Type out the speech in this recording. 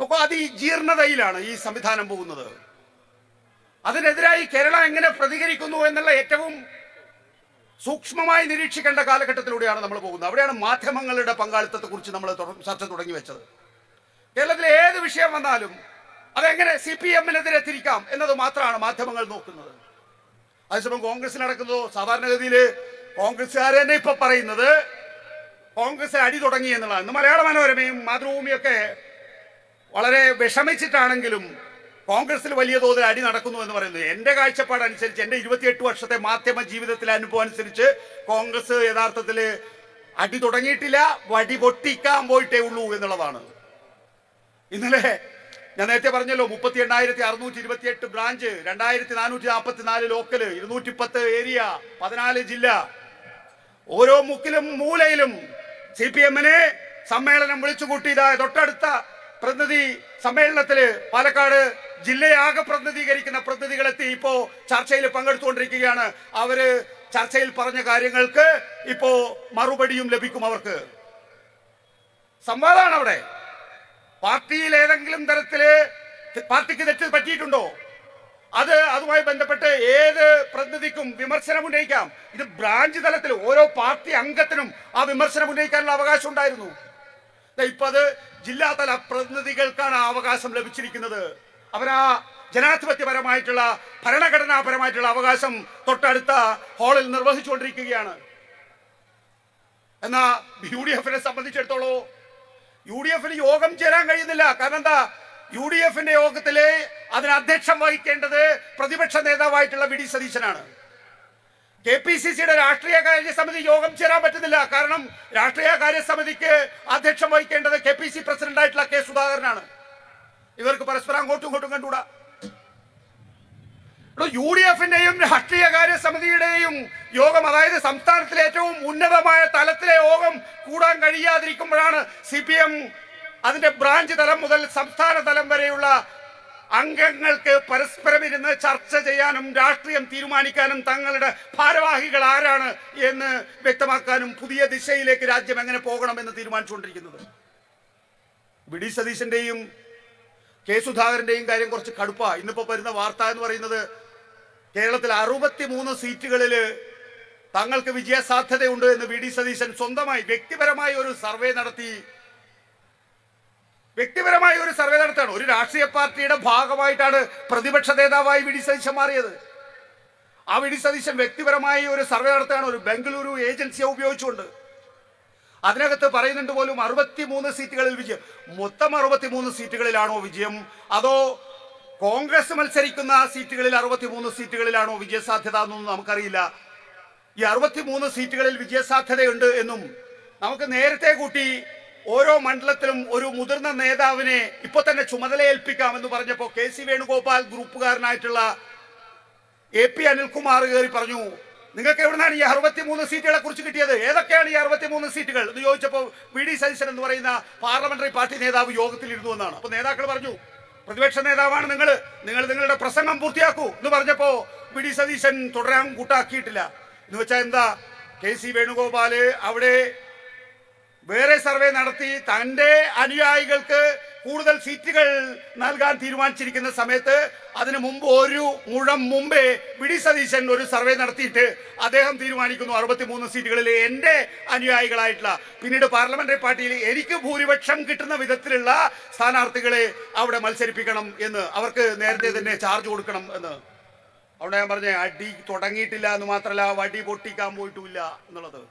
നോക്കൂ അത് ഈ ജീർണതയിലാണ് ഈ സംവിധാനം പോകുന്നത്. അതിനെതിരായി കേരളം എങ്ങനെ പ്രതികരിക്കുന്നു എന്നുള്ള ഏറ്റവും സൂക്ഷ്മമായി നിരീക്ഷിക്കേണ്ട കാലഘട്ടത്തിലൂടെയാണ് നമ്മൾ പോകുന്നത്. അവിടെയാണ് മാധ്യമങ്ങളുടെ പങ്കാളിത്തത്തെ കുറിച്ച് നമ്മൾ ചർച്ച തുടങ്ങി വെച്ചത്. കേരളത്തിലെ ഏത് വിഷയം വന്നാലും അതെങ്ങനെ സി പി എമ്മിനെതിരെ തിരിക്കാം എന്നത് മാത്രമാണ് മാധ്യമങ്ങൾ നോക്കുന്നത്. അതേസമയം കോൺഗ്രസ് നടക്കുന്നതോ സാധാരണഗതിയിൽ കോൺഗ്രസ്സുകാർ തന്നെ ഇപ്പൊ പറയുന്നത് കോൺഗ്രസ് അടി തുടങ്ങി എന്നുള്ളതാണ്. മലയാള മനോരമയും മാതൃഭൂമിയൊക്കെ വളരെ വിഷമിച്ചിട്ടാണെങ്കിലും കോൺഗ്രസിൽ വലിയ തോതിൽ അടി നടക്കുന്നു എന്ന് പറയുന്നത് എന്റെ കാഴ്ചപ്പാട് അനുസരിച്ച് എന്റെ ഇരുപത്തിയെട്ട് വർഷത്തെ മാധ്യമ ജീവിതത്തിലെ അനുഭവം അനുസരിച്ച് കോൺഗ്രസ് യഥാർത്ഥത്തിൽ അടി തുടങ്ങിയിട്ടില്ല വടി പൊട്ടിക്കാൻ പോയിട്ടേ ഉള്ളൂ എന്നുള്ളതാണ്. ഇന്നലെ ഞാൻ നേരത്തെ പറഞ്ഞല്ലോ മുപ്പത്തി എണ്ണായിരത്തി അറുന്നൂറ്റി ഇരുപത്തി എട്ട് ബ്രാഞ്ച് രണ്ടായിരത്തി നാനൂറ്റി നാൽപ്പത്തി നാല് ലോക്കൽ ഇരുന്നൂറ്റി പത്ത് ഏരിയ പതിനാല് ജില്ല. ഓരോ മുക്കിലും മൂലയിലും സി പി എമ്മിന് സമ്മേളനം വിളിച്ചു കൂട്ടിയതാ തൊട്ടടുത്ത പ്രതിനിധി സമ്മേളനത്തിൽ പാലക്കാട് ജില്ലയാകെ പ്രതിനിധീകരിക്കുന്ന പ്രതിനിധികളെത്തി ഇപ്പോ ചർച്ചയിൽ പങ്കെടുത്തുകൊണ്ടിരിക്കുകയാണ്. അവർ ചർച്ചയിൽ പറഞ്ഞ കാര്യങ്ങൾക്ക് ഇപ്പോ മറുപടിയും ലഭിക്കും അവർക്ക്. സംവാദമാണ് അവിടെ. പാർട്ടിയിൽ ഏതെങ്കിലും തരത്തിൽ പാർട്ടിക്ക് തെറ്റ് പറ്റിയിട്ടുണ്ടോ? അത് അതുമായി ബന്ധപ്പെട്ട് ഏത് പ്രതിനിധിക്കും വിമർശനം ഉന്നയിക്കാം. ഇത് ബ്രാഞ്ച് തലത്തിൽ ഓരോ പാർട്ടി അംഗത്തിനും ആ വിമർശനം ഉന്നയിക്കാനുള്ള അവകാശം ഉണ്ടായിരുന്നു. ഇപ്പൊ അത് ജില്ലാതല പ്രതിനിധികൾക്കാണ് അവകാശം ലഭിച്ചിരിക്കുന്നത്. അവരാ ജനാധിപത്യപരമായിട്ടുള്ള ഭരണഘടനാപരമായിട്ടുള്ള അവകാശം തൊട്ടടുത്ത ഹാളിൽ നിർവഹിച്ചുകൊണ്ടിരിക്കുകയാണ്. എന്നാ യു ഡി എഫിനെ സംബന്ധിച്ചിടത്തോളം യു ഡി എഫിന് യോഗം ചേരാൻ കഴിയുന്നില്ല. കാരണം എന്താ? യു ഡി എഫിന്റെ യോഗത്തിലെ അതിന് അധ്യക്ഷം വഹിക്കേണ്ടത് പ്രതിപക്ഷ നേതാവായിട്ടുള്ള വി ഡി സതീശനാണ്. കെ പി സി സിയുടെ രാഷ്ട്രീയ കാര്യ സമിതി യോഗം ചേരാൻ പറ്റുന്നില്ല. കാരണം രാഷ്ട്രീയ കാര്യ സമിതിക്ക് അധ്യക്ഷം വഹിക്കേണ്ടത് കെ പി സി പ്രസിഡന്റ് ആയിട്ടുള്ള കെ സുധാകരനാണ്. ഇവർക്ക് പരസ്പരം അങ്ങോട്ടും ഇങ്ങോട്ടും കണ്ടുകൂടാ. യു ഡി എഫിന്റെയും രാഷ്ട്രീയ കാര്യ സമിതിയുടെയും യോഗം അതായത് സംസ്ഥാനത്തിലെ ഏറ്റവും ഉന്നതമായ തലത്തിലെ യോഗം കൂടാൻ കഴിയാതിരിക്കുമ്പോഴാണ് സി പി എം അതിന്റെ ബ്രാഞ്ച് തലം മുതൽ സംസ്ഥാന തലം വരെയുള്ള അംഗങ്ങൾക്ക് പരസ്പരം ഇരുന്ന് ചർച്ച ചെയ്യാനും രാഷ്ട്രീയം തീരുമാനിക്കാനും തങ്ങളുടെ ഭാരവാഹികൾ ആരാണ് എന്ന് വ്യക്തമാക്കാനും പുതിയ ദിശയിലേക്ക് രാജ്യം എങ്ങനെ പോകണമെന്ന് തീരുമാനിച്ചുകൊണ്ടിരിക്കുന്നത്. വി. ഡി. സതീശന്റെയും കെ. സുധാകരന്റെയും കാര്യം കുറച്ച് കടുപ്പ. ഇന്നിപ്പോ വരുന്ന വാർത്ത എന്ന് പറയുന്നത് കേരളത്തിൽ അറുപത്തി മൂന്ന് സീറ്റുകളിൽ തങ്ങൾക്ക് വിജയസാധ്യതയുണ്ട് എന്ന് വി. ഡി. സതീശൻ സ്വന്തമായി വ്യക്തിപരമായി ഒരു സർവേ നടത്തി വ്യക്തിപരമായി ഒരു സർവേ നടത്തുകയാണ് ഒരു രാഷ്ട്രീയ പാർട്ടിയുടെ ഭാഗമായിട്ടാണ് പ്രതിപക്ഷ നേതാവായി വി ഡി സതീശൻ മാറിയത്. ആ വി ഡി സതീശൻ വ്യക്തിപരമായി ഒരു സർവേ നടത്തുകയാണ്. ഒരു ബംഗളൂരു ഏജൻസിയെ ഉപയോഗിച്ചുകൊണ്ട്. അതിനകത്ത് പറയുന്നുണ്ട് പോലും അറുപത്തിമൂന്ന് സീറ്റുകളിൽ വിജയം. മൊത്തം അറുപത്തിമൂന്ന് സീറ്റുകളിലാണോ വിജയം? അതോ കോൺഗ്രസ് മത്സരിക്കുന്ന സീറ്റുകളിൽ അറുപത്തിമൂന്ന് സീറ്റുകളിലാണോ വിജയസാധ്യത എന്നൊന്നും നമുക്കറിയില്ല. ഈ അറുപത്തിമൂന്ന് സീറ്റുകളിൽ വിജയസാധ്യതയുണ്ട് എന്നും നമുക്ക് നേരത്തെ കൂട്ടി ഓരോ മണ്ഡലത്തിലും ഒരു മുതിർന്ന നേതാവിനെ ഇപ്പൊ തന്നെ ചുമതലയേൽപ്പിക്കാം എന്ന് പറഞ്ഞപ്പോ കെ സി വേണുഗോപാൽ ഗ്രൂപ്പുകാരനായിട്ടുള്ള എ പി അനിൽകുമാർ കയറി പറഞ്ഞു നിങ്ങൾക്ക് എവിടുന്നാണ് ഈ അറുപത്തിമൂന്ന് സീറ്റുകളെ കുറിച്ച് കിട്ടിയത്? ഏതൊക്കെയാണ് ഈ അറുപത്തിമൂന്ന് സീറ്റുകൾ? എന്ന് ചോദിച്ചപ്പോൾ പി ഡി സതീശൻ എന്ന് പറയുന്ന പാർലമെന്ററി പാർട്ടി നേതാവ് യോഗത്തിൽ ഇരുന്നു എന്നാണ്. അപ്പൊ നേതാക്കൾ പറഞ്ഞു പ്രതിപക്ഷ നേതാവാണ് നിങ്ങൾ നിങ്ങൾ നിങ്ങളുടെ പ്രസംഗം പൂർത്തിയാക്കൂ. എന്ന് പറഞ്ഞപ്പോ പി ഡി സതീശൻ തുടരാൻ കൂട്ടാക്കിയിട്ടില്ല. എന്ന് വെച്ചാൽ എന്താ കെ സി വേണുഗോപാൽ അവിടെ വേറെ സർവേ നടത്തി തന്റെ അനുയായികൾക്ക് കൂടുതൽ സീറ്റുകൾ നൽകാൻ തീരുമാനിച്ചിരിക്കുന്ന സമയത്ത് അതിനു മുമ്പ് ഒരു മുഴം മുമ്പേ വി സതീശൻ ഒരു സർവേ നടത്തിയിട്ട് അദ്ദേഹം തീരുമാനിക്കുന്നു അറുപത്തിമൂന്ന് സീറ്റുകളിൽ എന്റെ അനുയായികളായിട്ടുള്ള. പിന്നീട് പാർലമെന്ററി പാർട്ടിയിൽ എനിക്ക് ഭൂരിപക്ഷം കിട്ടുന്ന വിധത്തിലുള്ള സ്ഥാനാർത്ഥികളെ അവിടെ മത്സരിപ്പിക്കണം എന്ന് അവർക്ക് നേരത്തെ തന്നെ ചാർജ് കൊടുക്കണം എന്ന്. അവിടെ ഞാൻ പറഞ്ഞ അടി തുടങ്ങിയിട്ടില്ല എന്ന് മാത്രമല്ല വടി പൊട്ടിക്കാൻ പോയിട്ടുമില്ല എന്നുള്ളത്.